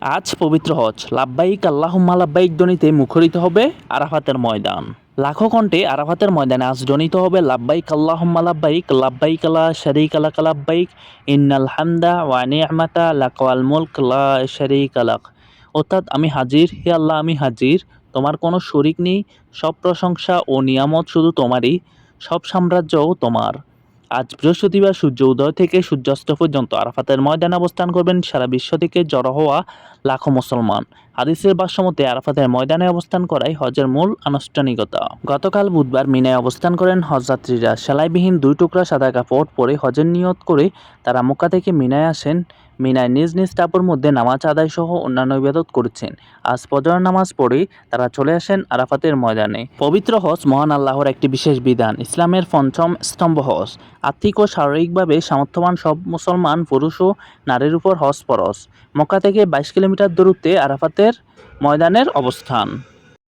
আজ পবিত্র হজ। লাব্বাইক আল্লাহুম্মা লাব্বাইক ধ্বনিতে মুখরিত হবে আরাফাতের ময়দান। লাখো কণ্ঠে আরাফাতের ময়দানে আজ ধ্বনিত হবে লাব্বাইক আল্লাহুম্মা লাব্বাইক লাব্বাইক লা শারীক লাক লাব্বাইক, ইন্নাল হামদা ওয়া নি'মাতা লাক ওয়াল মুলক, লা শারীকা লাক। অর্থাৎ আমি হাজির, হে আল্লাহ আমি হাজির, তোমার কোনো শরিক নেই, সব প্রশংসা ও নিয়ামত শুধু তোমারই, সব সাম্রাজ্যও তোমার। আজ বৃহস্পতিবার সূর্য উদয় থেকে সূর্যাস্ত পর্যন্ত আরাফাতের ময়দানে অবস্থান করবেন সারা বিশ্ব থেকে জড়ো হওয়া লাখো মুসলমান। হাদিসের বাসমতে আরাফাতের ময়দানে অবস্থান করাই হজের মূল আনুষ্ঠানিকতা। গতকাল বুধবার মিনায় অবস্থান করেন হজযাত্রীরা সেলাইবিহীন দুই টুকরা সাদা কাপড় পরে হজের নিয়ত করে তারা মক্কা থেকে মিনায় আসেন। মিনায় নিজ নিজ টাপুর মধ্যে নামাজ আদায় সহ অন্যান্য ইবাদত করছেন। আজ ফজর নামাজ পড়ে তারা চলে আসেন আরাফাতের ময়দানে। পবিত্র হজ মহান আল্লাহর একটি বিশেষ বিধান, ইসলামের পঞ্চম স্তম্ভ হজ। আর্থিক ও শারীরিকভাবে সামর্থ্যবান সব মুসলমান, পুরুষ ও নারীর উপর হজ ফরজ। মক্কা থেকে বাইশ কিলোমিটার দূরত্বে আরাফাতের ময়দানের অবস্থান।